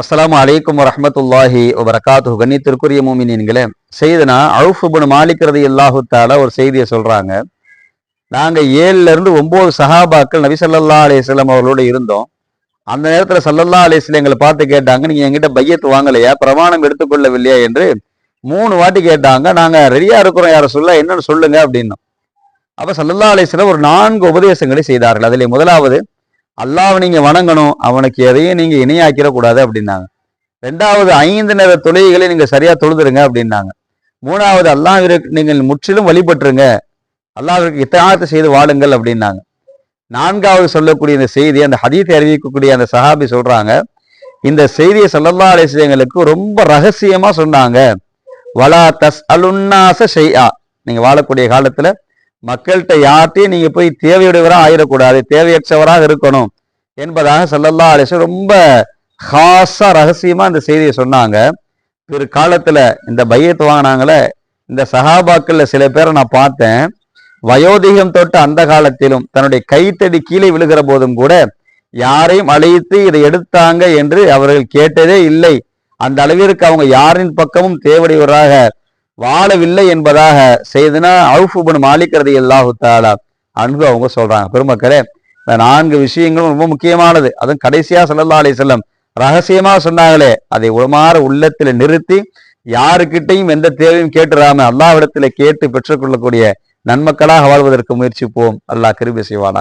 அஸ்ஸலாமு அலைக்கும் வரஹ்மத்துல்லாஹி வபரகாத்து கண்ணியத்திற்குரிய மூமினீன்களே செய்தனா அவுஃபுபுன் மாலிக்கிறது இல்லாஹுத்தால ஒரு செய்தியை சொல்றாங்க. நாங்கள் ஏழுல இருந்து ஒன்பது சஹாபாக்கள் நபி சல்லல்லா அலிஸ்லாம் அவர்களோட இருந்தோம். அந்த நேரத்தில் சல்லல்லா அலைஹி எங்களை பார்த்து கேட்டாங்க நீங்கள் என்கிட்ட பையத்து வாங்கலையா? பிரமாணம் எடுத்துக்கொள்ளவில்லையா? என்று மூணு வாட்டி கேட்டாங்க. நாங்கள் ரெடியாக இருக்கிறோம் யாரை சொல்ல என்னன்னு சொல்லுங்க அப்படின்னோம். அப்போ சல்லல்லா அலிஸ்லாம் ஒரு நான்கு உபதேசங்களை செய்தார்கள். அதில் முதலாவது அல்லாவை நீங்கள் வணங்கணும் அவனுக்கு எதையும் நீங்கள் இணையாக்கிட கூடாது அப்படின்னாங்க. ரெண்டாவது ஐந்து நேர தொழுகைகளை நீங்கள் சரியாக தொழுதுருங்க அப்படின்னாங்க. மூணாவது அல்லாவிற்கு நீங்கள் முற்றிலும் வழிபட்டுருங்க. அல்லாவிற்கு இத்தாயத்தை செய்து வாழுங்கள் அப்படின்னாங்க. நான்காவது சொல்லக்கூடிய இந்த செய்தி அந்த ஹதீத்தை அறிவிக்கக்கூடிய அந்த சஹாபி சொல்கிறாங்க இந்த செய்தியை ஸல்லல்லாஹு அலைஹி எங்களுக்கு ரொம்ப ரகசியமாக சொன்னாங்க. வலா தஸ் அலுன்னாச ஷைஆ. நீங்கள் வாழக்கூடிய காலத்தில் மக்கள்கிட்ட யார்ட்டையும் நீங்க போய் தேவையுடையவராக ஆயிடக்கூடாது தேவையற்றவராக இருக்கணும் என்பதாக ஸல்லல்லாஹு அலிசன் ரொம்ப ஹாஸா ரகசியமா இந்த செய்தியை சொன்னாங்க. பிற்காலத்துல இந்த பையத்து வாங்கினாங்களே இந்த சஹாபாக்கள்ல சில பேரை நான் பார்த்தேன். வயோதிகம் தொட்டு அந்த காலத்திலும் தன்னுடைய கைத்தடி கீழே விழுகிற போதும் கூட யாரையும் அழைத்து இதை எடுத்தாங்க என்று அவர்கள் கேட்டதே இல்லை. அந்த அளவிற்கு அவங்க யாரின் பக்கமும் தேவையுடையவராக வாழவில்லை என்பதாக செய்தனா அவுஃபுபன் மாலிக்கிறது எல்லாஹு தாலா அன்பு அவங்க சொல்றாங்க. பெருமக்களே இந்த நான்கு விஷயங்களும் ரொம்ப முக்கியமானது. அதுவும் கடைசியா சொல்லல்லா அலி செல்லம் ரகசியமா சொன்னாங்களே அதை உளமாற உள்ளத்துல நிறுத்தி யாருக்கிட்டையும் எந்த தேவையும் கேட்டுறாம அல்லாவிடத்தில் கேட்டு பெற்றுக்கொள்ளக்கூடிய நன்மக்களாக வாழ்வதற்கு முயற்சிப்போம். அல்லாஹ் கிருபி செய்வானா